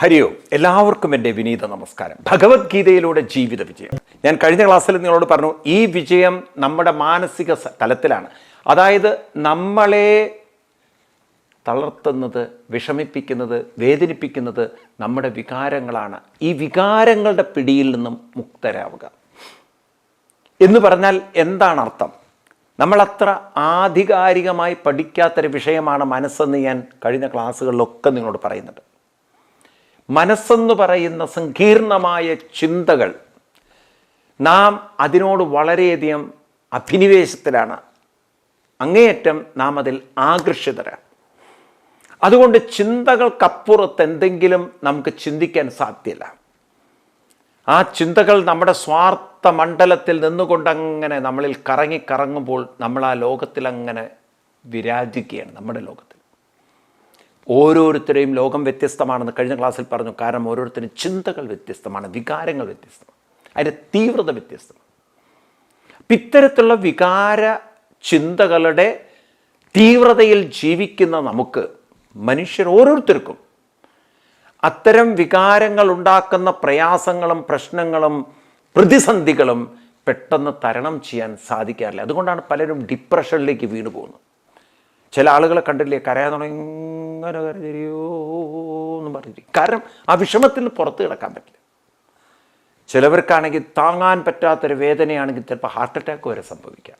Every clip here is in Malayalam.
ഹരിയോ എല്ലാവർക്കും എന്റെ വിനീത നമസ്കാരം. ഭഗവത്ഗീതയിലൂടെ ജീവിത വിജയം. ഞാൻ കഴിഞ്ഞ ക്ലാസ്സിൽ നിങ്ങളോട് പറഞ്ഞു ഈ വിജയം നമ്മുടെ മാനസിക തലത്തിലാണ്. അതായത് നമ്മളെ തളർത്തുന്നത് വിഷമിപ്പിക്കുന്നത് വേദനിപ്പിക്കുന്നത് നമ്മുടെ വികാരങ്ങളാണ്. ഈ വികാരങ്ങളുടെ പിടിയിൽ നിന്നും മുക്തരാവുക. എന്ന് പറഞ്ഞാൽ എന്താണ് അർത്ഥം നമ്മളത്ര ആധികാരികമായി പഠിക്കാത്തൊരു വിഷയമാണ് മനസ്സെന്ന് ഞാൻ കഴിഞ്ഞ ക്ലാസ്സുകളിലൊക്കെ നിങ്ങളോട് പറയുന്നുണ്ട്. മനസ്സെന്ന് പറയുന്ന സങ്കീർണമായ ചിന്തകൾ നാം അതിനോട് വളരെയധികം അഭിനിവേശത്തിലാണ്. അങ്ങേയറ്റം നാം അതിൽ ആകർഷിതരാണ്. അതുകൊണ്ട് ചിന്തകൾക്കപ്പുറത്ത് എന്തെങ്കിലും നമുക്ക് ചിന്തിക്കാൻ സാധ്യല്ല. ആ ചിന്തകൾ നമ്മുടെ സ്വാർത്ഥ മണ്ഡലത്തിൽ നിന്നുകൊണ്ടങ്ങനെ നമ്മളിൽ കറങ്ങി കറങ്ങുമ്പോൾ നമ്മൾ ആ ലോകത്തിൽ അങ്ങനെ വിരാജിക്കുകയാണ് നമ്മുടെ ലോകത്തിൽ ഓരോരുത്തരെയും ലോകം വ്യത്യസ്തമാണെന്ന് കഴിഞ്ഞ ക്ലാസ്സിൽ പറഞ്ഞു. കാരണം ഓരോരുത്തരും ചിന്തകൾ വ്യത്യസ്തമാണ് വികാരങ്ങൾ വ്യത്യസ്തമാണ് അതിന്റെ തീവ്രത വ്യത്യസ്തമാണ്. ഇത്തരത്തിലുള്ള വികാര ചിന്തകളുടെ തീവ്രതയിൽ ജീവിക്കുന്ന നമുക്ക് മനുഷ്യർ ഓരോരുത്തർക്കും അത്തരം വികാരങ്ങൾ ഉണ്ടാക്കുന്ന പ്രയാസങ്ങളും പ്രശ്നങ്ങളും പ്രതിസന്ധികളും പെട്ടെന്ന് തരണം ചെയ്യാൻ സാധിക്കാറില്ല. അതുകൊണ്ടാണ് പലരും ഡിപ്രഷനിലേക്ക് വീണു പോകുന്നത് ചില ആളുകളെ കണ്ടില്ലേ കരയാൻ തുടങ്ങി ഇങ്ങനെ എന്ന് പറഞ്ഞിരിക്കും. കാരണം ആ വിഷമത്തിൽ പുറത്ത് കിടക്കാൻ പറ്റില്ല. ചിലവർക്കാണെങ്കിൽ താങ്ങാൻ പറ്റാത്തൊരു വേദനയാണെങ്കിൽ ചിലപ്പോൾ ഹാർട്ട് അറ്റാക്ക് വരെ സംഭവിക്കാം.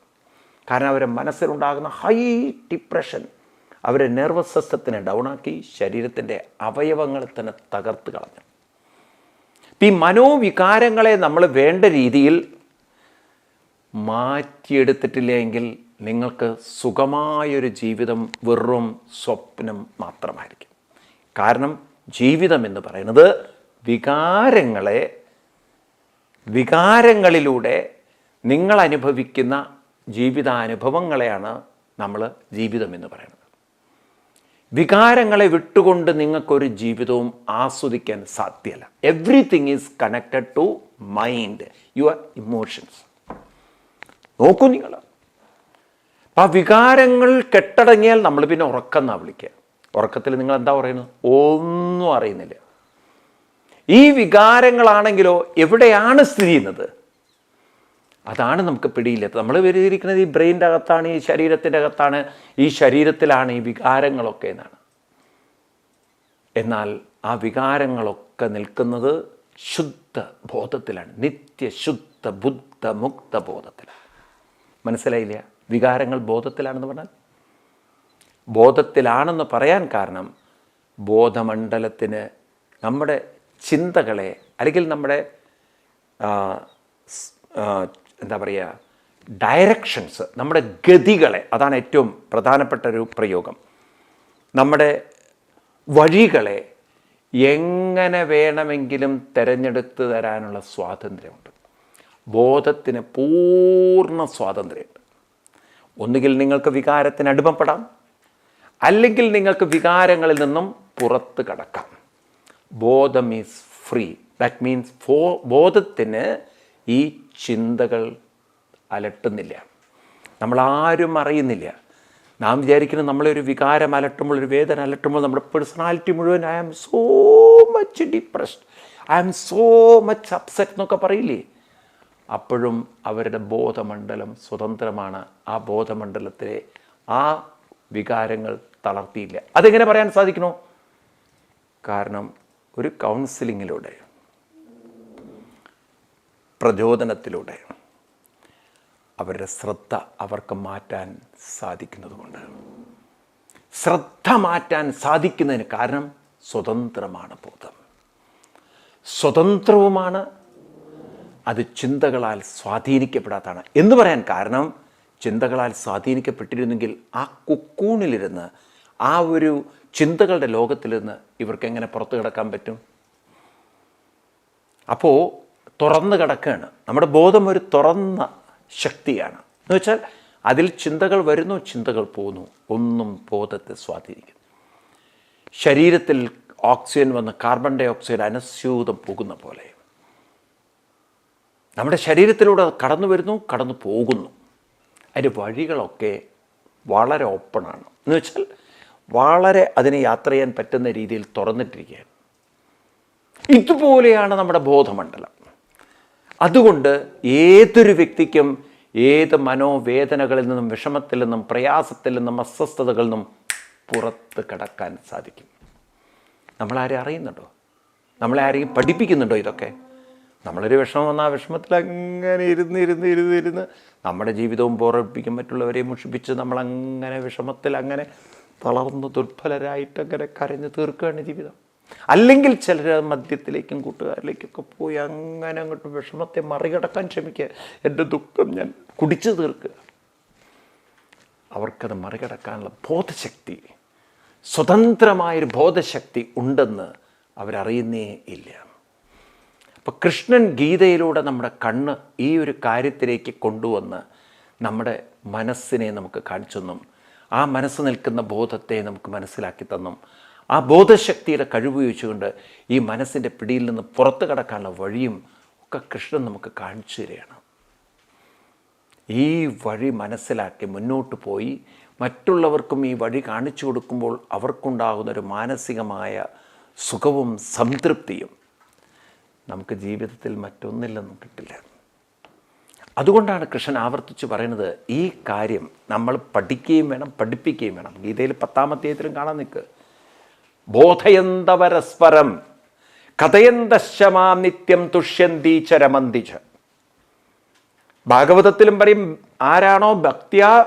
കാരണം അവരെ മനസ്സിലുണ്ടാകുന്ന ഹൈ ഡിപ്രഷൻ അവരെ നെർവസ് സിസ്റ്റത്തിനെ ഡൗണാക്കി ശരീരത്തിന്റെ അവയവങ്ങളെ തന്നെ തകർത്ത് കളഞ്ഞു. ഈ മനോവികാരങ്ങളെ നമ്മൾ വേണ്ട രീതിയിൽ മാറ്റിയെടുത്തിട്ടില്ല എങ്കിൽ നിങ്ങൾക്ക് സുഖമായൊരു ജീവിതം വെറും സ്വപ്നം മാത്രമായിരിക്കും. കാരണം ജീവിതം എന്ന് പറയുന്നത് വികാരങ്ങളെ വികാരങ്ങളിലൂടെ നിങ്ങൾ അനുഭവിക്കുന്ന ജീവിതാനുഭവങ്ങളെയാണ് നമ്മൾ ജീവിതം എന്ന് പറയുന്നത്. വികാരങ്ങളെ വിട്ടുകൊണ്ട് നിങ്ങൾക്കൊരു ജീവിതവും ആസ്വദിക്കാൻ സാധ്യമല്ല everything is connected to mind your emotions നോക്കൂ നിങ്ങൾ ആ വികാരങ്ങൾ കെട്ടടങ്ങിയാൽ നമ്മൾ പിന്നെ ഉറക്കം എന്നാ വിളിക്കുക. ഉറക്കത്തിൽ നിങ്ങൾ എന്താ പറയുന്നത്? ഒന്നും അറിയുന്നില്ല. ഈ വികാരങ്ങളാണെങ്കിലോ എവിടെയാണ് സ്ഥിതി ചെയ്യുന്നത്? അതാണ് നമുക്ക് പിടിയില്ലാത്തത്. നമ്മൾ വരുതിരിക്കുന്നത് ഈ ബ്രെയിന്റെ അകത്താണ് ഈ ശരീരത്തിന്റെ അകത്താണ് ഈ ശരീരത്തിലാണ് ഈ വികാരങ്ങളൊക്കെ എന്നാണ്. എന്നാൽ ആ വികാരങ്ങളൊക്കെ നിൽക്കുന്നത് ശുദ്ധ ബോധത്തിലാണ്. നിത്യശുദ്ധ ബുദ്ധ മുക്ത ബോധത്തിലാണ്. മനസ്സിലായില്ല? വികാരങ്ങൾ ബോധത്തിലാണെന്ന് പറഞ്ഞാൽ? ബോധത്തിലാണെന്ന് പറയാൻ കാരണം ബോധമണ്ഡലത്തിന് നമ്മുടെ ചിന്തകളെ അല്ലെങ്കിൽ നമ്മുടെ എന്താ പറയുക ഡയറക്ഷൻസ് നമ്മുടെ ഗതികളെ അതാണ് ഏറ്റവും പ്രധാനപ്പെട്ട ഒരു പ്രയോഗം. നമ്മുടെ വഴികളെ എങ്ങനെ വേണമെങ്കിലും തിരഞ്ഞെടുത്ത് തരാനുള്ള സ്വാതന്ത്ര്യമുണ്ട്. ബോധത്തിന് പൂർണ സ്വാതന്ത്ര്യമുണ്ട്. ഒന്നുകിൽ നിങ്ങൾക്ക് വികാരത്തിന് അടിമപ്പെടാം അല്ലെങ്കിൽ നിങ്ങൾക്ക് വികാരങ്ങളിൽ നിന്നും പുറത്ത് കടക്കാം. ബോധം ഈസ് ഫ്രീ ദാറ്റ് മീൻസ് ഫോ ബോധത്തിന് ഈ ചിന്തകൾ അലട്ടുന്നില്ല. നമ്മളാരും അറിയുന്നില്ല. നാം വിചാരിക്കുന്നത് ഒരു വികാരം അലട്ടുമ്പോൾ ഒരു വേദന അലട്ടുമ്പോൾ നമ്മുടെ പേഴ്സണാലിറ്റി മുഴുവൻ I am so much depressed I am so much upset എന്നൊക്കെ പറയില്ലേ? അപ്പോഴും അവരുടെ ബോധമണ്ഡലം സ്വതന്ത്രമാണ്. ആ ബോധമണ്ഡലത്തിലെ ആ വികാരങ്ങൾ തളർത്തിയില്ല. അതെങ്ങനെ പറയാൻ സാധിക്കണോ കാരണം ഒരു കൗൺസിലിങ്ങിലൂടെ പ്രചോദനത്തിലൂടെ അവരുടെ ശ്രദ്ധ അവർക്ക് മാറ്റാൻ സാധിക്കുന്നതുകൊണ്ട്. ശ്രദ്ധ മാറ്റാൻ സാധിക്കുന്നതിന് കാരണം സ്വതന്ത്രമാണ് ബോധം. സ്വതന്ത്രവുമാണ് അത് ചിന്തകളാൽ സ്വാധീനിക്കപ്പെടാത്തതാണ്. എന്ന് പറയാൻ കാരണം ചിന്തകളാൽ സ്വാധീനിക്കപ്പെട്ടിരുന്നെങ്കിൽ ആ കുക്കൂണിലിരുന്ന് ആ ഒരു ചിന്തകളുടെ ലോകത്തിലിരുന്ന് ഇവർക്ക് എങ്ങനെ പുറത്തു കിടക്കാൻ പറ്റും? അപ്പോൾ തുറന്നു കിടക്കുകയാണ്. നമ്മുടെ ബോധം ഒരു തുറന്ന ശക്തിയാണ്. എന്ന് വെച്ചാൽ അതിൽ ചിന്തകൾ വരുന്നു ചിന്തകൾ പോകുന്നു. ഒന്നും ബോധത്തെ സ്വാധീനിക്കുന്നു. ശരീരത്തിൽ ഓക്സിജൻ വന്ന് കാർബൺ ഡൈ ഓക്സൈഡ് അനസ്യൂതം പോകുന്ന പോലെ നമ്മുടെ ശരീരത്തിലൂടെ കടന്നു വരുന്നു കടന്നു പോകുന്നു. അതിന്റെ വഴികളൊക്കെ വളരെ ഓപ്പണാണ് എന്ന് വെച്ചാൽ വളരെ അതിനെ യാത്ര ചെയ്യാൻ പറ്റുന്ന രീതിയിൽ തുറന്നിട്ടിരിക്കുകയാണ്. ഇതുപോലെയാണ് നമ്മുടെ ബോധമണ്ഡലം. അതുകൊണ്ട് ഏതൊരു വ്യക്തിക്കും ഏത് മനോവേദനകളിൽ നിന്നും വിഷമത്തിൽ നിന്നും പ്രയാസത്തിൽ നിന്നും അസ്വസ്ഥതകളിൽ നിന്നും പുറത്ത് കടക്കാൻ സാധിക്കും. നമ്മളാരെ അറിയുന്നുണ്ടോ? നമ്മളെ ആരെയും പഠിപ്പിക്കുന്നുണ്ടോ ഇതൊക്കെ? നമ്മളൊരു വിഷമം വന്നാൽ ആ വിഷമത്തിൽ അങ്ങനെ ഇരുന്ന് ഇരുന്ന് ഇരുന്ന് ഇരുന്ന് നമ്മുടെ ജീവിതവും പോറപ്പിക്കും മറ്റുള്ളവരെയും മുഷിപ്പിച്ച് നമ്മളങ്ങനെ വിഷമത്തിൽ അങ്ങനെ തളർന്ന് ദുർബലരായിട്ട് അങ്ങനെ കരഞ്ഞ് തീർക്കുകയാണ് ജീവിതം. അല്ലെങ്കിൽ ചിലർ മദ്യത്തിലേക്കും കൂട്ടുകാരിലേക്കൊക്കെ പോയി അങ്ങനെ അങ്ങോട്ട് വിഷമത്തെ മറികടക്കാൻ ശ്രമിക്കുക. എന്റെ ദുഃഖം ഞാൻ കുടിച്ചു തീർക്കുക. അവർക്കത് മറികടക്കാനുള്ള ബോധശക്തി സ്വതന്ത്രമായൊരു ബോധശക്തി ഉണ്ടെന്ന് അവരറിയുന്നേ ഇല്ല. അപ്പോൾ കൃഷ്ണൻ ഗീതയിലൂടെ നമ്മുടെ കണ്ണ് ഈ ഒരു കാര്യത്തിലേക്ക് കൊണ്ടുവന്ന് നമ്മുടെ മനസ്സിനെ നമുക്ക് കാണിച്ചെന്നും ആ മനസ്സ് നിൽക്കുന്ന ബോധത്തെ നമുക്ക് മനസ്സിലാക്കി തന്നും. ആ ബോധശക്തിയുടെ കഴിവുപയോഗിച്ചുകൊണ്ട് ഈ മനസ്സിന്റെ പിടിയിൽ നിന്ന് പുറത്തു കടക്കാനുള്ള വഴിയും ഒക്കെ കൃഷ്ണൻ നമുക്ക് കാണിച്ചു തരികയാണ്. ഈ വഴി മനസ്സിലാക്കി മുന്നോട്ട് പോയി മറ്റുള്ളവർക്കും ഈ വഴി കാണിച്ചു കൊടുക്കുമ്പോൾ അവർക്കുണ്ടാകുന്നൊരു മാനസികമായ സുഖവും സംതൃപ്തിയും നമുക്ക് ജീവിതത്തിൽ മറ്റൊന്നില്ലെന്നും കിട്ടില്ല. അതുകൊണ്ടാണ് കൃഷ്ണൻ ആവർത്തിച്ച് പറയുന്നത് ഈ കാര്യം നമ്മൾ പഠിക്കുകയും വേണം പഠിപ്പിക്കുകയും വേണം. ഗീതയിൽ പത്താമധ്യായത്തിലും കാണാൻ നിൽക്ക് ബോധയന്തപരസ്പരം കഥയന്തശമാം നിത്യം തുഷ്യന്തി ചരമന്തിച്ച്. ഭാഗവതത്തിലും പറയും ആരാണോ ഭക്തിയ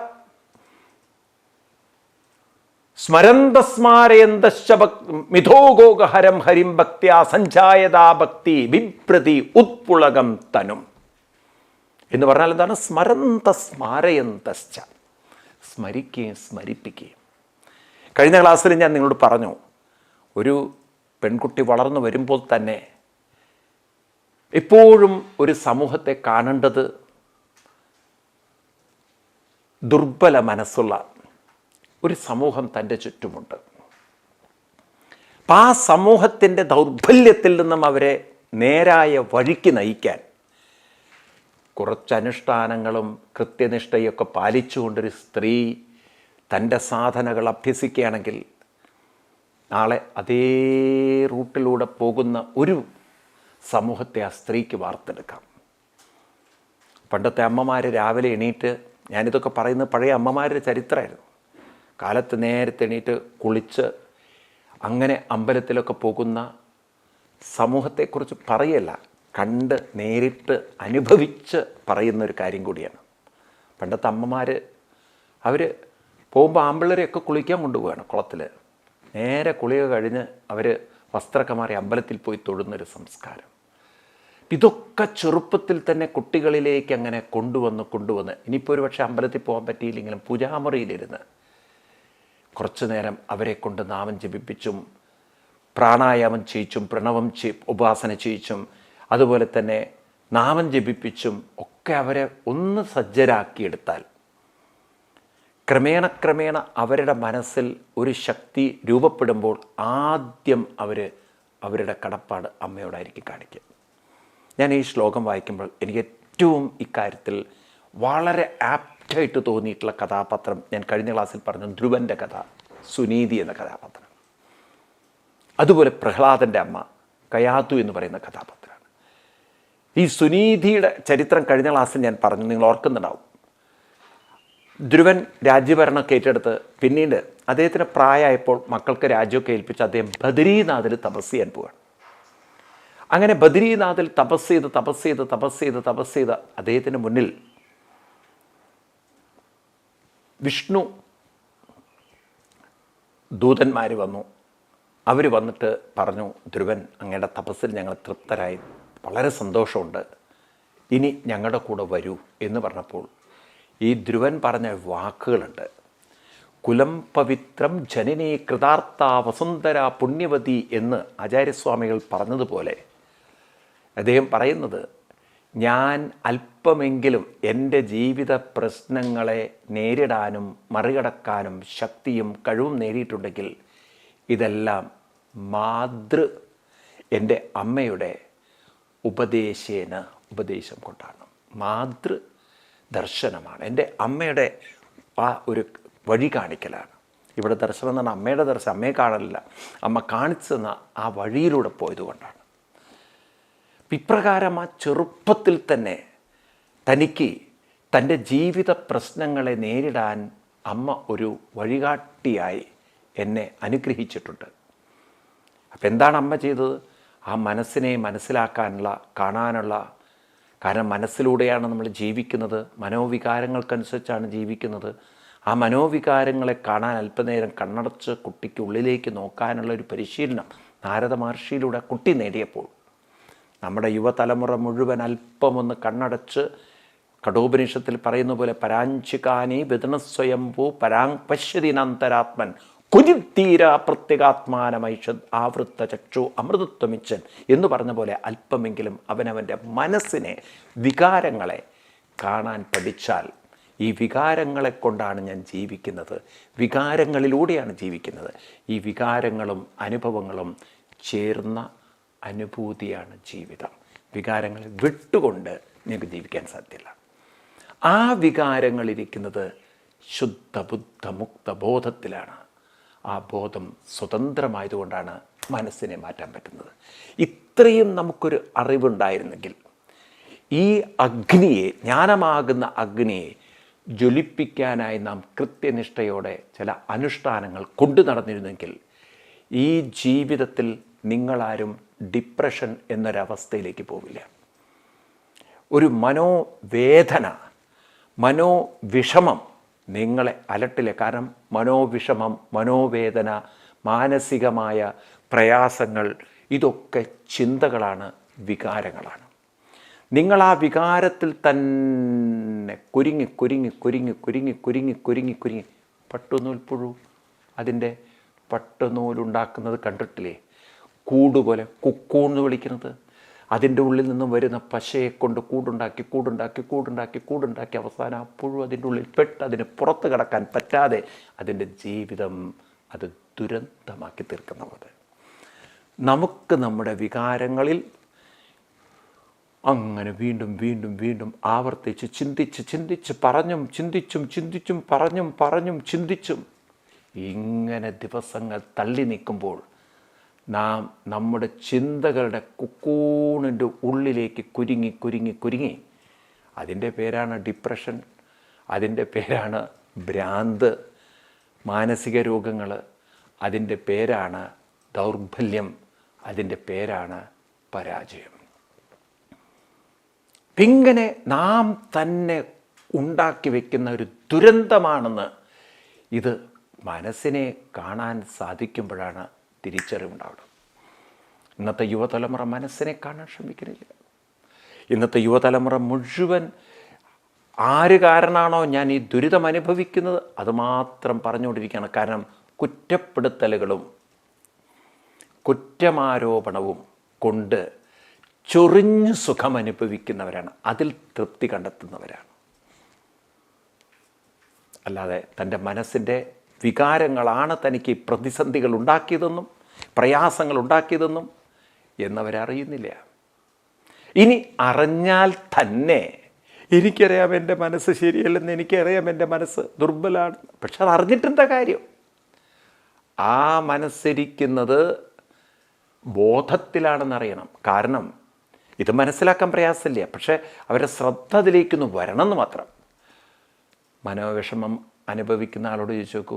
സ്മരന്തസ്മാരയന്തശ്ച മിഥോഗോഗഹരം ഹരിം ഭക്തിയാ സഞ്ചായതാ ഭക്തി വിപ്രതി ഉത്പുളകം തനും. എന്ന് പറഞ്ഞാൽ എന്താണ്? സ്മരന്ത സ്മാരയന്തശ്ച സ്മരിക്കുകയും സ്മരിപ്പിക്കുകയും കഴിഞ്ഞ ക്ലാസ്സിൽ ഞാൻ നിങ്ങളോട് പറഞ്ഞു ഒരു പെൺകുട്ടി വളർന്നു വരുമ്പോൾ തന്നെ എപ്പോഴും ഒരു സമൂഹത്തെ കാണേണ്ടത് ദുർബല മനസ്സുള്ള ഒരു സമൂഹം തന്റെ ചുറ്റുമുണ്ട്. അപ്പം ആ സമൂഹത്തിന്റെ ദൗർബല്യത്തിൽ നിന്നും അവരെ നേരായ വഴിക്ക് നയിക്കാൻ കുറച്ച് അനുഷ്ഠാനങ്ങളും കൃത്യനിഷ്ഠയൊക്കെ പാലിച്ചുകൊണ്ടൊരു സ്ത്രീ തന്റെ സാധനകൾ അഭ്യസിക്കുകയാണെങ്കിൽ നാളെ അതേ റൂട്ടിലൂടെ പോകുന്ന ഒരു സമൂഹത്തെ ആ സ്ത്രീക്ക് വാർത്തെടുക്കാം. പണ്ടത്തെ അമ്മമാർ രാവിലെ എണീറ്റ് ഞാനിതൊക്കെ പറയുന്നത് പഴയ അമ്മമാരുടെ ചരിത്രമായിരുന്നു. കാലത്ത് നേരത്തെ എണീറ്റ് കുളിച്ച് അങ്ങനെ അമ്പലത്തിലൊക്കെ പോകുന്ന സമൂഹത്തെക്കുറിച്ച് പറയല്ല കണ്ട് നേരിട്ട് അനുഭവിച്ച് പറയുന്ന ഒരു കാര്യം കൂടിയാണ്. പണ്ടത്തെ അമ്മമാർ അവർ പോകുമ്പോൾ ആമ്പിള്ളേരെയൊക്കെ കുളിക്കാൻ കൊണ്ടുപോവുകയാണ് കുളത്തിൽ നേരെ കുളിക കഴിഞ്ഞ് അവർ വസ്ത്രമൊക്കെ മാറി അമ്പലത്തിൽ പോയി തൊഴുന്നൊരു സംസ്കാരം. ഇതൊക്കെ ചെറുപ്പത്തിൽ തന്നെ കുട്ടികളിലേക്ക് അങ്ങനെ കൊണ്ടുവന്ന് കൊണ്ടുവന്ന്. ഇനിയിപ്പോൾ ഒരു പക്ഷേ അമ്പലത്തിൽ പോകാൻ പറ്റിയില്ലെങ്കിലും പൂജാമുറിയിലിരുന്ന് കുറച്ചു നേരം അവരെ കൊണ്ട് നാമം ജപിപ്പിച്ചും പ്രാണായാമം ചെയ്യിച്ചും പ്രണവം ചെയ് ഉപാസന ചെയ്യിച്ചും അതുപോലെ തന്നെ നാമം ജപിപ്പിച്ചും ഒക്കെ അവരെ ഒന്ന് സജ്ജരാക്കിയെടുത്താൽ ക്രമേണ ക്രമേണ അവരുടെ മനസ്സിൽ ഒരു ശക്തി രൂപപ്പെടുമ്പോൾ ആദ്യം അവർ അവരുടെ കടപ്പാട് അമ്മയോടായിരിക്കും കാണിക്കുക. ഞാൻ ഈ ശ്ലോകം വായിക്കുമ്പോൾ എനിക്ക് ഏറ്റവും ഇക്കാര്യത്തിൽ വളരെ ആപ്റ്റായിട്ട് തോന്നിയിട്ടുള്ള കഥാപാത്രം ഞാൻ കഴിഞ്ഞ ക്ലാസ്സിൽ പറഞ്ഞു ധ്രുവന്റെ കഥ സുനീതി എന്ന കഥാപാത്രം. അതുപോലെ പ്രഹ്ലാദന്റെ അമ്മ കയാത്തു എന്ന് പറയുന്ന കഥാപാത്രമാണ്. ഈ സുനീതിയുടെ ചരിത്രം കഴിഞ്ഞ ക്ലാസ്സിൽ ഞാൻ പറഞ്ഞു നിങ്ങൾ ഓർക്കുന്നുണ്ടാവും. ധ്രുവൻ രാജ്യഭരണമൊക്കെ ഏറ്റെടുത്ത് പിന്നീട് അദ്ദേഹത്തിന് പ്രായമായപ്പോൾ മക്കൾക്ക് രാജ്യമൊക്കെ ഏൽപ്പിച്ച് അദ്ദേഹം ബദരീനാഥിൽ തപസ് ചെയ്യാൻ പോവുകയാണ്. അങ്ങനെ ബദരീനാഥിൽ തപസ് ചെയ്ത് തപസ് ചെയ്ത് തപസ് ചെയ്ത് തപസ് ചെയ്ത് അദ്ദേഹത്തിന് മുന്നിൽ വിഷ്ണു ദൂതന്മാർ വന്നു. അവർ വന്നിട്ട് പറഞ്ഞു ധ്രുവൻ അങ്ങയുടെ തപസ്സിൽ ഞങ്ങൾ തൃപ്തരായി. വളരെ സന്തോഷമുണ്ട്. ഇനി ഞങ്ങളുടെ കൂടെ വരൂ എന്ന് പറഞ്ഞപ്പോൾ ഈ ധ്രുവൻ പറഞ്ഞ വാക്കുകളുണ്ട്. കുലം പവിത്രം ജനനി കൃതാർത്ഥ വസുന്ധര പുണ്യവതി എന്ന് ആചാര്യസ്വാമികൾ പറഞ്ഞതുപോലെ അദ്ദേഹം പറയുന്നത് ഞാൻ അല്പമെങ്കിലും എന്റെ ജീവിത പ്രശ്നങ്ങളെ നേരിടാനും മറികടക്കാനും ശക്തിയും കഴിവും നേടിയിട്ടുണ്ടെങ്കിൽ ഇതെല്ലാം മാതൃ എന്റെ അമ്മയുടെ ഉപദേശേന ഉപദേശം കൊണ്ടാണ്. മാതൃ ദർശനമാണ്. എന്റെ അമ്മയുടെ ആ ഒരു വഴി കാണിക്കലാണ്. ഇവിടെ ദർശനം എന്ന് പറഞ്ഞാൽ അമ്മയുടെ ദർശനം. അമ്മയെ കാണലില്ല. അമ്മ കാണിച്ചു തന്ന ആ വഴിയിലൂടെ പോയതുകൊണ്ടാണ്. ഇപ്രകാരം ആ ചെറുപ്പത്തിൽ തന്നെ തനിക്ക് തന്റെ ജീവിത പ്രശ്നങ്ങളെ നേരിടാൻ അമ്മ ഒരു വഴികാട്ടിയായി എന്നെ അനുഗ്രഹിച്ചിട്ടുണ്ട്. അപ്പം എന്താണ് അമ്മ ചെയ്തത്? ആ മനസ്സിനെ മനസ്സിലാക്കാനുള്ള കാണാനുള്ള കാരണം മനസ്സിലൂടെയാണ് നമ്മൾ ജീവിക്കുന്നത്. മനോവികാരങ്ങൾക്കനുസരിച്ചാണ് ജീവിക്കുന്നത്. ആ മനോവികാരങ്ങളെ കാണാൻ അല്പനേരം കണ്ണടച്ച് കുട്ടിക്ക് ഉള്ളിലേക്ക് നോക്കാനുള്ള ഒരു പരിശീലനം നാരദ മഹർഷിയിലൂടെ കുട്ടി നേടിയപ്പോൾ നമ്മുടെ യുവതലമുറ മുഴുവൻ അല്പമൊന്ന് കണ്ണടച്ച് കഠോപനിഷത്തിൽ പറയുന്ന പോലെ പരാഞ്ചികാനി വിതണസ്വയംഭൂ പരാങ് പശ്യതിനന്തരാത്മൻ കുരുത്തീര പ്രത്യേകാത്മാനമൈഷ ആവൃത്ത ചക്ഷു അമൃതത്വമിച്ചൻ എന്ന് പറഞ്ഞ പോലെ അല്പമെങ്കിലും അവനവന്റെ മനസ്സിനെ വികാരങ്ങളെ കാണാൻ പഠിച്ചാൽ ഈ വികാരങ്ങളെ കൊണ്ടാണ് ഞാൻ ജീവിക്കുന്നത്. വികാരങ്ങളിലൂടെയാണ് ജീവിക്കുന്നത്. ഈ വികാരങ്ങളും അനുഭവങ്ങളും ചേർന്ന അനുഭൂതിയാണ് ജീവിതം. വികാരങ്ങളെ വിട്ടുകൊണ്ട് നിങ്ങൾക്ക് ജീവിക്കാൻ സാധ്യല്ല. ആ വികാരങ്ങളിരിക്കുന്നത് ശുദ്ധ ബുദ്ധ മുക്ത ബോധത്തിലാണ്. ആ ബോധം സ്വതന്ത്രമായതുകൊണ്ടാണ് മനസ്സിനെ മാറ്റാൻ പറ്റുന്നത്. ഇത്രയും നമുക്കൊരു അറിവുണ്ടായിരുന്നെങ്കിൽ ഈ അഗ്നിയെ ജ്ഞാനമാകുന്ന അഗ്നിയെ ജ്വലിപ്പിക്കാനായി നാം കൃത്യനിഷ്ഠയോടെ ചില അനുഷ്ഠാനങ്ങൾ കൊണ്ടു നടന്നിരുന്നെങ്കിൽ ഈ ജീവിതത്തിൽ നിങ്ങളാരും ഡിപ്രഷൻ എന്നൊരവസ്ഥയിലേക്ക് പോവില്ല. ഒരു മനോവേദന മനോവിഷമം നിങ്ങളെ അലട്ടില്ല. കാരണം മനോവിഷമം മനോവേദന മാനസികമായ പ്രയാസങ്ങൾ ഇതൊക്കെ ചിന്തകളാണ് വികാരങ്ങളാണ്. നിങ്ങൾ ആ വികാരത്തിൽ തന്നെ കുരുങ്ങി കുരുങ്ങി കുരുങ്ങി കുരുങ്ങി കുരുങ്ങി കുരുങ്ങി കുരുങ്ങി. പട്ടുനൂൽപ്പുഴു അതിന്റെ പട്ടുനൂലുണ്ടാക്കുന്നത് കണ്ടിട്ടില്ലേ? കൂടുപോലെ കുക്കൂന്ന് വിളിക്കുന്നത്. അതിന്റെ ഉള്ളിൽ നിന്നും വരുന്ന പശയെ കൊണ്ട് കൂടുണ്ടാക്കി കൂടുണ്ടാക്കി കൂടുണ്ടാക്കി കൂടുണ്ടാക്കി അവസാനം അപ്പോഴും അതിന്റെ ഉള്ളിൽ പെട്ട് അതിന് പുറത്ത് കടക്കാൻ പറ്റാതെ അതിന്റെ ജീവിതം അത് ദുരന്തമാക്കി തീർക്കുന്നത് നമുക്ക് നമ്മുടെ വികാരങ്ങളിൽ അങ്ങനെ വീണ്ടും വീണ്ടും വീണ്ടും ആവർത്തിച്ച് ചിന്തിച്ച് ചിന്തിച്ച് പറഞ്ഞും ചിന്തിച്ചും ചിന്തിച്ചും പറഞ്ഞും പറഞ്ഞും ചിന്തിച്ചും ഇങ്ങനെ ദിവസങ്ങൾ തള്ളി നിൽക്കുമ്പോൾ നാം നമ്മുടെ ചിന്തകളുടെ കുക്കൂണിന്റെ ഉള്ളിലേക്ക് കുരുങ്ങി കുരുങ്ങി കുരുങ്ങി. അതിന്റെ പേരാണ് ഡിപ്രഷൻ. അതിന്റെ പേരാണ് ഭ്രാന്ത്. മാനസിക രോഗങ്ങൾ. അതിന്റെ പേരാണ് ദൗർബല്യം. അതിന്റെ പേരാണ് പരാജയം. ഇങ്ങനെ നാം തന്നെ ഉണ്ടാക്കി വയ്ക്കുന്ന ഒരു ദുരന്തമാണെന്ന് ഇത് മനസ്സിനെ കാണാൻ സാധിക്കുമ്പോഴാണ് തിരിച്ചറിവുണ്ടാവുന്നത് ഇന്നത്തെ യുവതലമുറ മനസ്സിനെ കാണാൻ ശ്രമിക്കുന്നില്ല. ഇന്നത്തെ യുവതലമുറ മുഴുവൻ ആര് കാരണമാണോ ഞാൻ ഈ ദുരിതം അനുഭവിക്കുന്നത് അതുമാത്രം പറഞ്ഞുകൊണ്ടിരിക്കുകയാണ്. കാരണം കുറ്റപ്പെടുത്തലുകളും കുറ്റമാരോപണവും കൊണ്ട് ചൊറിഞ്ഞ് സുഖം അനുഭവിക്കുന്നവരാണ് അതിൽ തൃപ്തി കണ്ടെത്തുന്നവരാണ്. അല്ലാതെ തന്റെ മനസ്സിന്റെ വികാരങ്ങളാണ് തനിക്ക് പ്രതിസന്ധികൾ ഉണ്ടാക്കിയതെന്നും പ്രയാസങ്ങൾ ഉണ്ടാക്കിയതെന്നും എന്നവരറിയുന്നില്ല. ഇനി അറിഞ്ഞാൽ തന്നെ എനിക്കറിയാം എന്റെ മനസ്സ് ശരിയല്ലെന്ന് എനിക്കറിയാം എന്റെ മനസ്സ് ദുർബലമാണ് പക്ഷെ അത് അറിഞ്ഞിട്ടെന്താ കാര്യം? ആ മനസ്സിരിക്കുന്നത് ബോധത്തിലാണെന്നറിയണം. കാരണം ഇത് മനസ്സിലാക്കാൻ പ്രയാസമില്ല. പക്ഷേ അവരെ ശ്രദ്ധ അതിലേക്കൊന്ന് വരണം എന്ന് മാത്രം. മനോവിഷമം അനുഭവിക്കുന്ന ആളോട് ചോദിച്ചു നോക്കൂ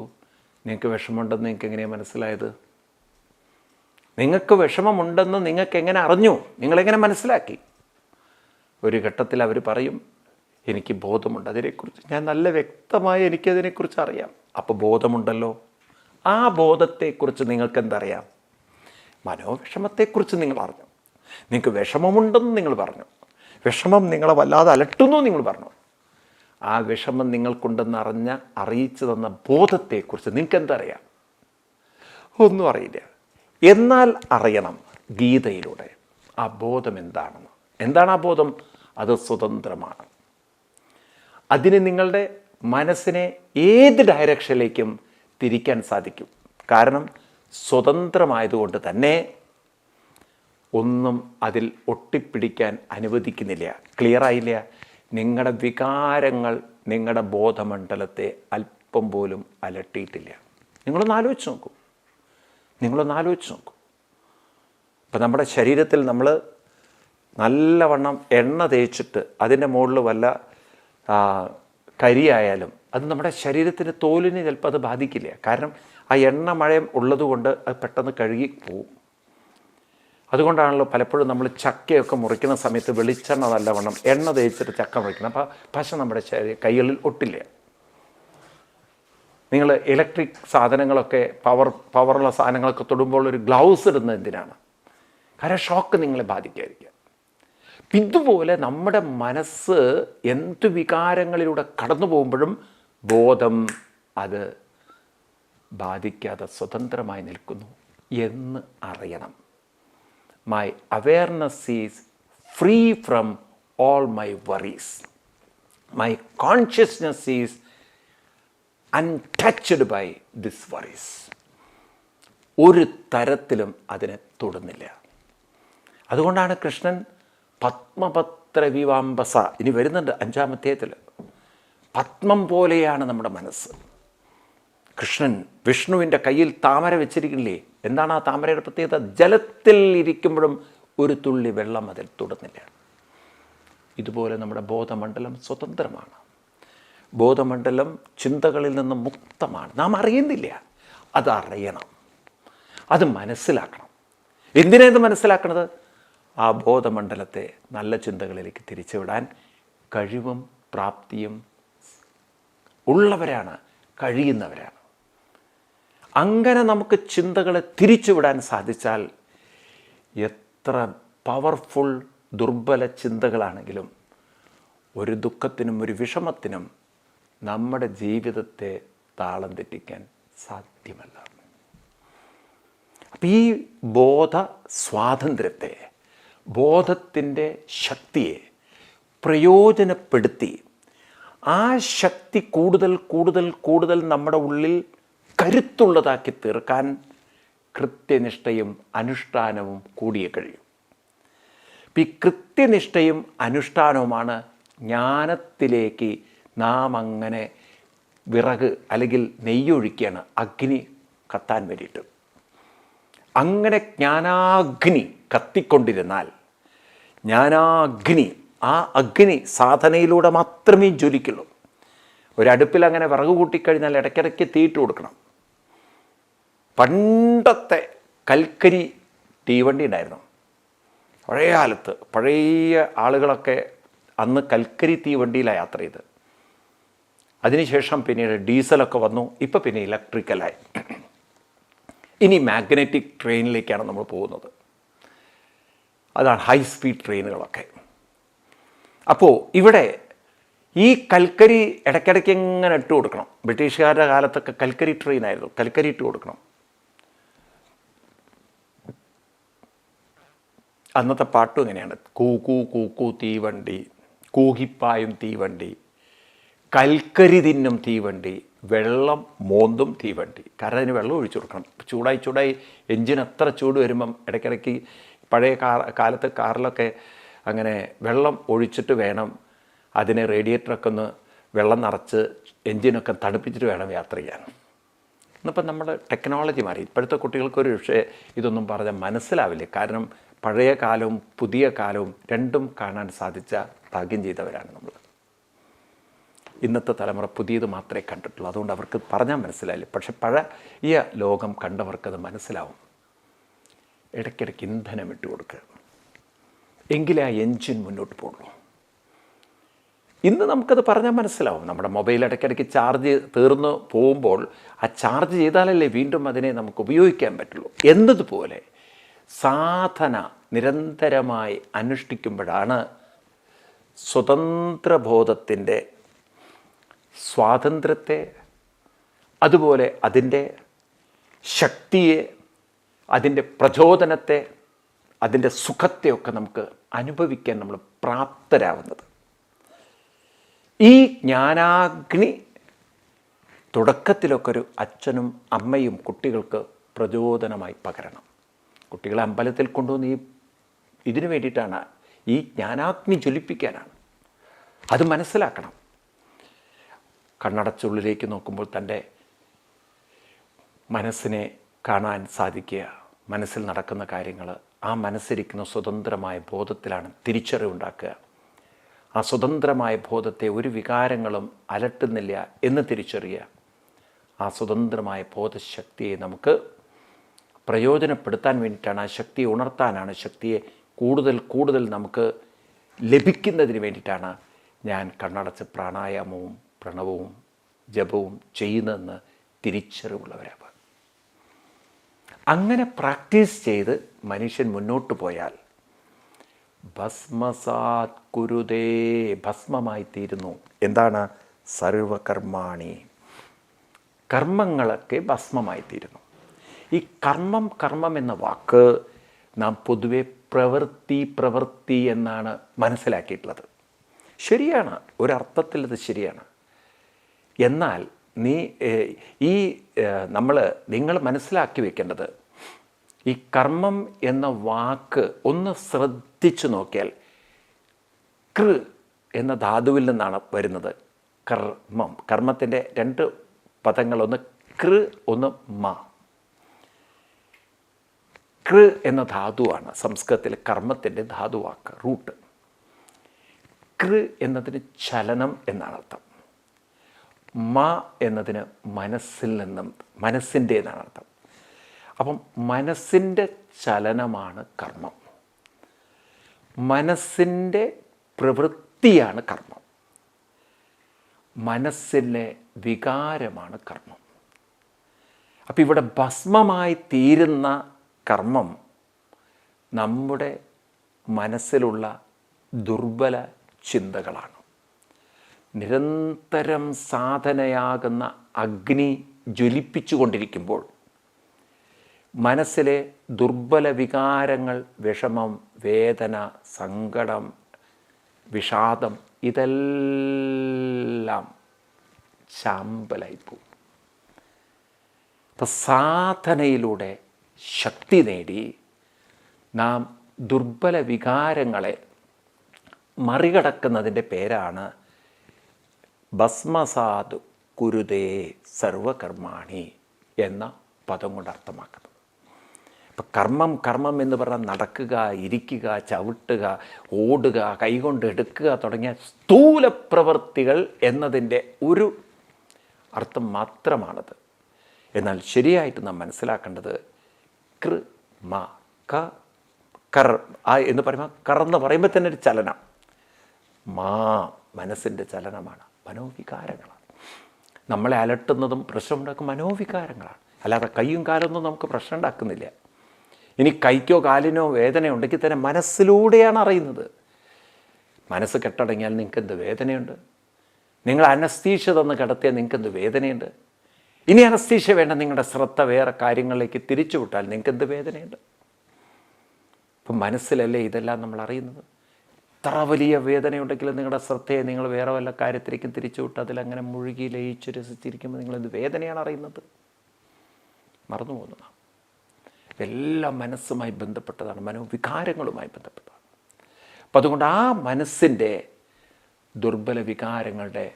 നിങ്ങൾക്ക് വിഷമമുണ്ടെന്ന് നിങ്ങൾക്ക് എങ്ങനെയാണ് മനസ്സിലായത്? നിങ്ങൾക്ക് വിഷമമുണ്ടെന്ന് നിങ്ങൾക്ക് എങ്ങനെ അറിഞ്ഞു? നിങ്ങളെങ്ങനെ മനസ്സിലാക്കി? ഒരു ഘട്ടത്തിൽ അവർ പറയും എനിക്ക് ബോധമുണ്ട് അതിനെക്കുറിച്ച്. ഞാൻ നല്ല വ്യക്തമായി എനിക്കതിനെക്കുറിച്ച് അറിയാം. അപ്പോൾ ബോധമുണ്ടല്ലോ. ആ ബോധത്തെക്കുറിച്ച് നിങ്ങൾക്ക് എന്തറിയാം മനോവിഷമത്തെക്കുറിച്ച് നിങ്ങൾ അറിഞ്ഞു. നിങ്ങൾക്ക് വിഷമമുണ്ടെന്ന് നിങ്ങൾ പറഞ്ഞു. വിഷമം നിങ്ങളെ വല്ലാതെ അലട്ടുന്നു നിങ്ങൾ പറഞ്ഞു. ആ വിഷമം നിങ്ങൾക്കുണ്ടെന്ന് അറിഞ്ഞ അറിയിച്ചു തന്ന ബോധത്തെക്കുറിച്ച് നിങ്ങൾക്ക് എന്തറിയാം ഒന്നും അറിയില്ല. എന്നാൽ അറിയണം ഗീതയിലൂടെ ആ ബോധം എന്താണെന്ന്. എന്താണ് ആ ബോധം? അത് സ്വതന്ത്രമാണ്. അതിന് നിങ്ങളുടെ മനസ്സിനെ ഏത് ഡയറക്ഷനിലേക്കും തിരിക്കാൻ സാധിക്കും. കാരണം സ്വതന്ത്രമായതുകൊണ്ട് തന്നെ ഒന്നും അതിൽ ഒട്ടിപ്പിടിക്കാൻ അനുവദിക്കുന്നില്ല. ക്ലിയർ ആയില്ല? നിങ്ങളുടെ വികാരങ്ങൾ നിങ്ങളുടെ ബോധമണ്ഡലത്തെ അല്പം പോലും അലട്ടിയിട്ടില്ല. നിങ്ങളൊന്ന് ആലോചിച്ച് നോക്കൂ. നിങ്ങളൊന്ന് ആലോചിച്ച് നോക്കൂ. ഇപ്പം നമ്മുടെ ശരീരത്തിൽ നമ്മൾ നല്ലവണ്ണം എണ്ണ തേച്ചിട്ട് അതിന്റെ മുകളിൽ വല്ല കരിയായാലും അത് നമ്മുടെ ശരീരത്തിന് തോലിനെ ചിലപ്പോൾ അത് ബാധിക്കില്ല. കാരണം ആ എണ്ണ മഴയം ഉള്ളതുകൊണ്ട് അത് പെട്ടെന്ന് കഴുകി പോവും. അതുകൊണ്ടാണല്ലോ പലപ്പോഴും നമ്മൾ ചക്കയൊക്കെ മുറിക്കുന്ന സമയത്ത് വെളിച്ചെണ്ണ നല്ലവണ്ണം എണ്ണ തേച്ചിട്ട് ചക്ക മുറിക്കണം. അപ്പോൾ പശ നമ്മുടെ കൈകളിൽ ഒട്ടില്ല. നിങ്ങൾ ഇലക്ട്രിക് സാധനങ്ങളൊക്കെ പവർ പവറുള്ള സാധനങ്ങളൊക്കെ തൊടുമ്പോൾ ഒരു ഗ്ലൗസ് ഇടുന്നത് എന്തിനാണ്? കാരണം ഷോക്ക് നിങ്ങളെ ബാധിക്കാതിരിക്കുക ഇതുപോലെ നമ്മുടെ മനസ്സ് എന്ത് വികാരങ്ങളിലൂടെ കടന്നു പോകുമ്പോഴും ബോധം അത് ബാധിക്കാതെ സ്വതന്ത്രമായി നിൽക്കുന്നു എന്ന് അറിയണം. My awareness is free from all my worries my consciousness is untouched by this worries ഒരു തരത്തിലും അതിനെ തൊടുന്നില്ല. അതുകൊണ്ടാണ് കൃഷ്ണൻ പത്മപത്ര വിവാംബസ ഇനി വരുന്നുണ്ട് അഞ്ചാമത്തേത്തിൽ പത്മം പോലെയാണ് നമ്മുടെ മനസ്സ്. കൃഷ്ണൻ വിഷ്ണുവിന്റെ കയ്യിൽ താമര വെച്ചിരിക്കില്ലേ എന്താണ് ആ താമരയുടെ പ്രത്യേകത? ജലത്തിൽ ഇരിക്കുമ്പോഴും ഒരു തുള്ളി വെള്ളം അതിൽ തൊടുന്നില്ല. ഇതുപോലെ നമ്മുടെ ബോധമണ്ഡലം സ്വതന്ത്രമാണ്. ബോധമണ്ഡലം ചിന്തകളിൽ നിന്ന് മുക്തമാണ്. നാം അറിയുന്നില്ല. അതറിയണം അത് മനസ്സിലാക്കണം. എന്തിനാ ഇത് മനസ്സിലാക്കണത്? ആ ബോധമണ്ഡലത്തെ നല്ല ചിന്തകളിലേക്ക് തിരിച്ചുവിടാൻ കഴിവും പ്രാപ്തിയും ഉള്ളവരാണ് കഴിയുന്നവരാണ്. അങ്ങനെ നമുക്ക് ചിന്തകളെ തിരിച്ചുവിടാൻ സാധിച്ചാൽ എത്ര പവർഫുൾ ദുർബല ചിന്തകളാണെങ്കിലും ഒരു ദുഃഖത്തിനും ഒരു വിഷമത്തിനും നമ്മുടെ ജീവിതത്തെ താളം തെറ്റിക്കാൻ സാധ്യമല്ല. അപ്പം ഈ ബോധ സ്വാതന്ത്ര്യത്തെ ബോധത്തിന്റെ ശക്തിയെ പ്രയോജനപ്പെടുത്തി ആ ശക്തി കൂടുതൽ കൂടുതൽ കൂടുതൽ നമ്മുടെ ഉള്ളിൽ കരുത്തുള്ളതാക്കി തീർക്കാൻ കൃത്യനിഷ്ഠയും അനുഷ്ഠാനവും കൂടിയേ കഴിയും. ഈ കൃത്യനിഷ്ഠയും അനുഷ്ഠാനവുമാണ് ജ്ഞാനത്തിലേക്ക് നാം അങ്ങനെ വിറക് അല്ലെങ്കിൽ നെയ്യൊഴിക്കുകയാണ്. അഗ്നി കത്താൻ വേണ്ടിയിട്ട്. അങ്ങനെ ജ്ഞാനാഗ്നി കത്തിക്കൊണ്ടിരുന്നാൽ ജ്ഞാനാഗ്നി ആ അഗ്നി സാധനയിലൂടെ മാത്രമേ ജ്വലിക്കുള്ളൂ. ഒരടുപ്പിൽ അങ്ങനെ വിറക് കൂട്ടിക്കഴിഞ്ഞാൽ ഇടയ്ക്കിടയ്ക്ക് തീയിട്ട് കൊടുക്കണം. പണ്ടത്തെ കൽക്കരി തീവണ്ടി ഉണ്ടായിരുന്നു. പഴയ കാലത്ത് പഴയ ആളുകളൊക്കെ അന്ന് കൽക്കരി തീവണ്ടിയിലാണ് യാത്ര ചെയ്ത് അതിനുശേഷം പിന്നീട് ഡീസലൊക്കെ വന്നു. ഇപ്പോൾ പിന്നെ ഇലക്ട്രിക്കലായി. ഇനി മാഗ്നറ്റിക് ട്രെയിനിലേക്കാണ് നമ്മൾ പോകുന്നത്. അതാണ് ഹൈ സ്പീഡ് ട്രെയിനുകളൊക്കെ. അപ്പോൾ ഇവിടെ ഈ കൽക്കരി ഇടയ്ക്കിടയ്ക്ക് എങ്ങനെ ഇട്ട് കൊടുക്കണം. ബ്രിട്ടീഷുകാരുടെ കാലത്തൊക്കെ കൽക്കരി ട്രെയിനായിരുന്നു. കൽക്കരി ഇട്ട് കൊടുക്കണം. അന്നത്തെ പാട്ടും ഇങ്ങനെയാണ്. കൂ കൂ കൂ കൂ തീവണ്ടി. കൂഹിപ്പായും തീവണ്ടി. കൽക്കരി തിന്നും തീവണ്ടി വെള്ളം മോന്തും തീവണ്ടി. കാരണം അതിന് വെള്ളം ഒഴിച്ചു കൊടുക്കണം. ചൂടായി ചൂടായി എഞ്ചിൻ അത്ര ചൂട് വരുമ്പം ഇടയ്ക്കിടയ്ക്ക് പഴയ കാർ കാലത്ത് കാറിലൊക്കെ അങ്ങനെ വെള്ളം ഒഴിച്ചിട്ട് വേണം അതിനെ റേഡിയേറ്ററൊക്കെ ഒന്ന് വെള്ളം നിറച്ച് എഞ്ചിനൊക്കെ തണുപ്പിച്ചിട്ട് വേണം യാത്ര ചെയ്യാൻ. ഇന്നിപ്പം നമ്മുടെ ടെക്നോളജി മാറി. ഇപ്പോഴത്തെ കുട്ടികൾക്കൊരു പക്ഷേ ഇതൊന്നും പറഞ്ഞാൽ മനസ്സിലാവില്ല. കാരണം പഴയ കാലവും പുതിയ കാലവും രണ്ടും കാണാൻ സാധിച്ച ഭാഗ്യം ചെയ്തവരാണ് നമ്മൾ. ഇന്നത്തെ തലമുറ പുതിയത് മാത്രമേ കണ്ടിട്ടുള്ളൂ. അതുകൊണ്ട് അവർക്ക് പറഞ്ഞാൽ മനസ്സിലായില്ല. പക്ഷെ പഴയ ലോകം കണ്ടവർക്കത് മനസ്സിലാവും. ഇടയ്ക്കിടയ്ക്ക് ഇന്ധനം ഇട്ട് കൊടുക്കുക. എങ്കിലേ ആ എൻജിൻ മുന്നോട്ട് പോകുള്ളൂ. ഇന്ന് നമുക്കത് പറഞ്ഞാൽ മനസ്സിലാവും. നമ്മുടെ മൊബൈൽ ഇടയ്ക്കിടയ്ക്ക് ചാർജ് തീർന്നു പോകുമ്പോൾ ആ ചാർജ് ചെയ്താലല്ലേ വീണ്ടും അതിനെ നമുക്ക് ഉപയോഗിക്കാൻ പറ്റുള്ളൂ. എന്നതുപോലെ സാധന നിരന്തരമായി അനുഷ്ഠിക്കുമ്പോഴാണ് സ്വതന്ത്രബോധത്തിന്റെ സ്വാതന്ത്ര്യത്തെ അതുപോലെ അതിന്റെ ശക്തിയെ അതിന്റെ പ്രചോദനത്തെ അതിന്റെ സുഖത്തെയൊക്കെ നമുക്ക് അനുഭവിക്കാൻ നമ്മൾ പ്രാപ്തരാവുന്നത്. ഈ ജ്ഞാനാഗ്നി തുടക്കത്തിലൊക്കെ ഒരു അച്ഛനും അമ്മയും കുട്ടികൾക്ക് പ്രചോദനമായി പകരണം. കുട്ടികളെ അമ്പലത്തിൽ കൊണ്ടുവന്ന് ഈ ഇതിനു വേണ്ടിയിട്ടാണ് ഈ ജ്ഞാനാഗ്നി ജ്വലിപ്പിക്കാനാണ്. അത് മനസ്സിലാക്കണം. കണ്ണടച്ചുള്ളിലേക്ക് നോക്കുമ്പോൾ തന്റെ മനസ്സിനെ കാണാൻ സാധിക്കുക. മനസ്സിൽ നടക്കുന്ന കാര്യങ്ങൾ ആ മനസ്സിരിക്കുന്ന സ്വതന്ത്രമായ ബോധത്തിലാണ് തിരിച്ചറിവുണ്ടാക്കുക ആ സ്വതന്ത്രമായ ബോധത്തെ ഒരു വികാരങ്ങളും അലട്ടുന്നില്ല എന്ന് തിരിച്ചറിയുക. ആ സ്വതന്ത്രമായ ബോധശക്തിയെ നമുക്ക് പ്രയോജനപ്പെടുത്താൻ വേണ്ടിയിട്ടാണ് ആ ശക്തിയെ ഉണർത്താനാണ് ശക്തിയെ കൂടുതൽ കൂടുതൽ നമുക്ക് ലഭിക്കുന്നതിന് വേണ്ടിയിട്ടാണ് ഞാൻ കണ്ണടച്ച് പ്രാണായാമവും പ്രണവവും ജപവും ചെയ്യുന്നതെന്ന് തിരിച്ചറിവുള്ളവരാവുക അങ്ങനെ പ്രാക്ടീസ് ചെയ്ത് മനുഷ്യൻ മുന്നോട്ട് പോയാൽ ഭസ്മസാത് കുരുതേ ഭസ്മമായി തീരുന്നു. എന്താണ്? സർവകർമാണി. കർമ്മങ്ങളൊക്കെ ഭസ്മമായി തീരുന്നു. ഈ കർമ്മം കർമ്മം എന്ന വാക്ക് നാം പൊതുവെ പ്രവൃത്തി പ്രവൃത്തി എന്നാണ് മനസ്സിലാക്കിയിട്ടുള്ളത്. ശരിയാണ്. ഒരർത്ഥത്തിൽ അത് ശരിയാണ്. എന്നാൽ നീ ഈ നമ്മൾ നിങ്ങൾ മനസ്സിലാക്കി വെക്കേണ്ടത് ഈ കർമ്മം എന്ന വാക്ക് ഒന്ന് ശ്രദ്ധിച്ചു നോക്കിയാൽ കൃ എന്ന ധാതുവിൽ നിന്നാണ് വരുന്നത്. കർമ്മം. കർമ്മത്തിന്റെ രണ്ട് പദങ്ങൾ ഒന്ന് കൃ ഒന്ന് മ. കൃ എന്ന ധാതുവാണ് സംസ്കൃതത്തിൽ കർമ്മത്തിന്റെ ധാതുവാക്ക് റൂട്ട്. കൃ എന്നതിന് ചലനം എന്നാണ് അർത്ഥം മ എന്നതിന് മനസ്സിൽ നിന്നും മനസ്സിന്റെ എന്നാണ് അർത്ഥം. അപ്പം മനസ്സിന്റെ ചലനമാണ് കർമ്മം. മനസ്സിന്റെ പ്രവൃത്തിയാണ് കർമ്മം. മനസ്സിലെ വികാരമാണ് കർമ്മം. അപ്പം ഇവിടെ ഭസ്മമായി തീരുന്ന കർമ്മം നമ്മുടെ മനസ്സിലുള്ള ദുർബല ചിന്തകളാണ്. നിരന്തരം സാധനയാകുന്ന അഗ്നി ജ്വലിപ്പിച്ചുകൊണ്ടിരിക്കുമ്പോൾ മനസ്സിലെ ദുർബല വികാരങ്ങൾ വിഷമം വേദന സങ്കടം വിഷാദം ഇതെല്ലാം ചാമ്പലായിപ്പോവും അപ്പം സാധനയിലൂടെ ശക്തി നേടി നാം ദുർബല വികാരങ്ങളെ മറികടക്കുന്നതിന്റെ പേരാണ് ഭസ്മസാദ് കുരുതേ സർവകർമാണി എന്ന പദം കൊണ്ട് അർത്ഥമാക്കുന്നത്. ഇപ്പം കർമ്മം കർമ്മം എന്ന് പറഞ്ഞാൽ നടക്കുക ഇരിക്കുക ചവിട്ടുക ഓടുക കൈകൊണ്ട് എടുക്കുക തുടങ്ങിയ സ്ഥൂല പ്രവൃത്തികൾ എന്നതിന്റെ ഒരു അർത്ഥം മാത്രമാണത്. എന്നാൽ ശരിയായിട്ട് നാം മനസ്സിലാക്കേണ്ടത് കൃ മ ക കർ ആ എന്ന് പറയുമ്പോൾ കർ എന്ന് പറയുമ്പോൾ തന്നെ ഒരു ചലനം. മാ മനസ്സിന്റെ ചലനമാണ്. മനോവികാരങ്ങളാണ്. നമ്മളെ അലട്ടുന്നതും പ്രശ്നമുണ്ടാക്കും മനോവികാരങ്ങളാണ്. അല്ലാതെ കൈയും കാലൊന്നും നമുക്ക് പ്രശ്നം ഉണ്ടാക്കുന്നില്ല. ഇനി കൈക്കോ കാലിനോ വേദന ഉണ്ടെങ്കിൽ തന്നെ മനസ്സിലൂടെയാണ് അറിയുന്നത്. മനസ്സ് കെട്ടടങ്ങിയാൽ നിങ്ങൾക്ക് എന്ത് വേദനയുണ്ട്? നിങ്ങൾ അനസ്തീഷ തന്ന് കിടത്തിയാൽ നിങ്ങൾക്ക് എന്ത് വേദനയുണ്ട്? ഇനി അനസ്തീഷ വേണ്ട നിങ്ങളുടെ ശ്രദ്ധ വേറെ കാര്യങ്ങളിലേക്ക് തിരിച്ചു വിട്ടാൽ നിങ്ങൾക്ക് എന്ത് വേദനയുണ്ട്? അപ്പം മനസ്സിലല്ലേ ഇതെല്ലാം നമ്മൾ അറിയുന്നത്? ഇത്ര വലിയ വേദനയുണ്ടെങ്കിലും നിങ്ങളുടെ ശ്രദ്ധയെ നിങ്ങൾ വേറെ വല്ല കാര്യത്തിലേക്കും തിരിച്ചു വിട്ട് അതിലങ്ങനെ മുഴുകി ലയിച്ച് രസിച്ചിരിക്കുമ്പോൾ നിങ്ങളെന്ത് വേദനയാണ് അറിയുന്നത്? മറന്നു പോകുന്നതാണ്. എല്ലാം മനസ്സുമായി ബന്ധപ്പെട്ടതാണ്. മനോവികാരങ്ങളുമായി ബന്ധപ്പെട്ടതാണ്. അപ്പം അതുകൊണ്ട് ആ മനസ്സിന്റെ ദുർബല വികാരങ്ങളുടെ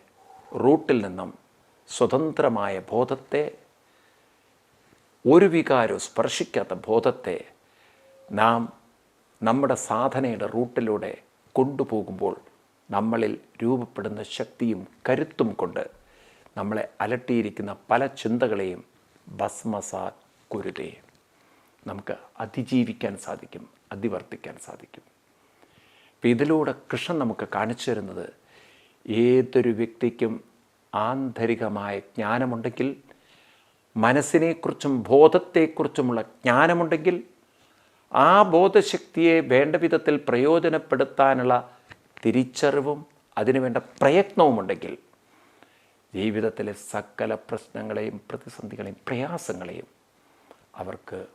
റൂട്ടിൽ നിന്നും സ്വതന്ത്രമായ ബോധത്തെ ഒരു വികാരവും സ്പർശിക്കാത്ത ബോധത്തെ നാം നമ്മുടെ സാധനയുടെ റൂട്ടിലൂടെ കൊണ്ടുപോകുമ്പോൾ നമ്മളിൽ രൂപപ്പെടുന്ന ശക്തിയും കരുത്തും കൊണ്ട് നമ്മളെ അലട്ടിയിരിക്കുന്ന പല ചിന്തകളെയും ഭസ്മസാ കുരുതേ. നമുക്ക് അതിജീവിക്കാൻ സാധിക്കും അതിവർത്തിക്കാൻ സാധിക്കും. അപ്പം ഇതിലൂടെ കൃഷ്ണൻ നമുക്ക് കാണിച്ചു തരുന്നത് ഏതൊരു വ്യക്തിക്കും ആന്തരികമായ ജ്ഞാനമുണ്ടെങ്കിൽ മനസ്സിനെക്കുറിച്ചും ബോധത്തെക്കുറിച്ചുമുള്ള ജ്ഞാനമുണ്ടെങ്കിൽ ആ ബോധശക്തിയെ വേണ്ട വിധത്തിൽ പ്രയോജനപ്പെടുത്താനുള്ള തിരിച്ചറിവും അതിനുവേണ്ട പ്രയത്നവുമുണ്ടെങ്കിൽ ജീവിതത്തിലെ സകല പ്രശ്നങ്ങളെയും പ്രതിസന്ധികളെയും പ്രയാസങ്ങളെയും അവർക്ക്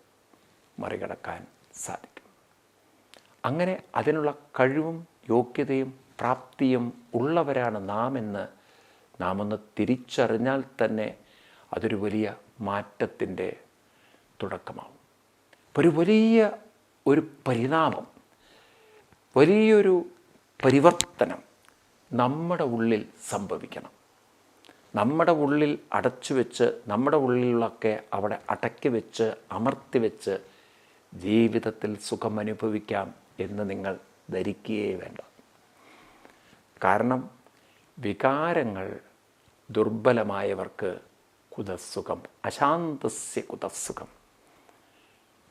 മറികടക്കാൻ സാധിക്കും. അങ്ങനെ അതിനുള്ള കഴിവും യോഗ്യതയും പ്രാപ്തിയും ഉള്ളവരാണ് നാം എന്ന് നാം ഒന്ന് തിരിച്ചറിഞ്ഞാൽ തന്നെ അതൊരു വലിയ മാറ്റത്തിന്റെ തുടക്കമാവും. ഒരു വലിയ ഒരു പരിണാമം വലിയൊരു പരിവർത്തനം നമ്മുടെ ഉള്ളിൽ സംഭവിക്കണം. നമ്മുടെ ഉള്ളിൽ അടച്ചു വെച്ച് നമ്മുടെ ഉള്ളിലൊക്കെ അവിടെ അടക്കി വെച്ച് അമർത്തി വെച്ച് ജീവിതത്തിൽ സുഖമനുഭവിക്കാം എന്ന് നിങ്ങൾ ധരിക്കുകയേ വേണ്ട. കാരണം വികാരങ്ങൾ ദുർബലമായവർക്ക് കുതസുഖം അശാന്തസ്യ കുതസുഖം.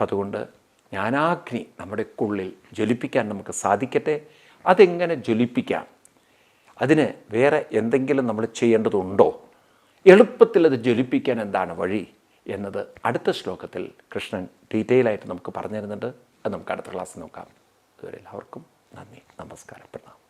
അതുകൊണ്ട് ജ്ഞാനാഗ്നി നമ്മുടെ ഉള്ളിൽ ജ്വലിപ്പിക്കാൻ നമുക്ക് സാധിക്കട്ടെ? അതെങ്ങനെ ജ്വലിപ്പിക്കാം? അതിന് വേറെ എന്തെങ്കിലും നമ്മൾ ചെയ്യേണ്ടതുണ്ടോ? എളുപ്പത്തിൽ അത് ജ്വലിപ്പിക്കാൻ എന്താണ് വഴി എന്നത് അടുത്ത ശ്ലോകത്തിൽ കൃഷ്ണൻ ഡീറ്റെയിൽ ആയിട്ട് നമുക്ക് പറഞ്ഞു തരുന്നുണ്ട്. അത് നമുക്ക് അടുത്ത ക്ലാസ് നോക്കാം. ഇതുവരെ എല്ലാവർക്കും നന്ദി. നമസ്കാരം. പ്രണാം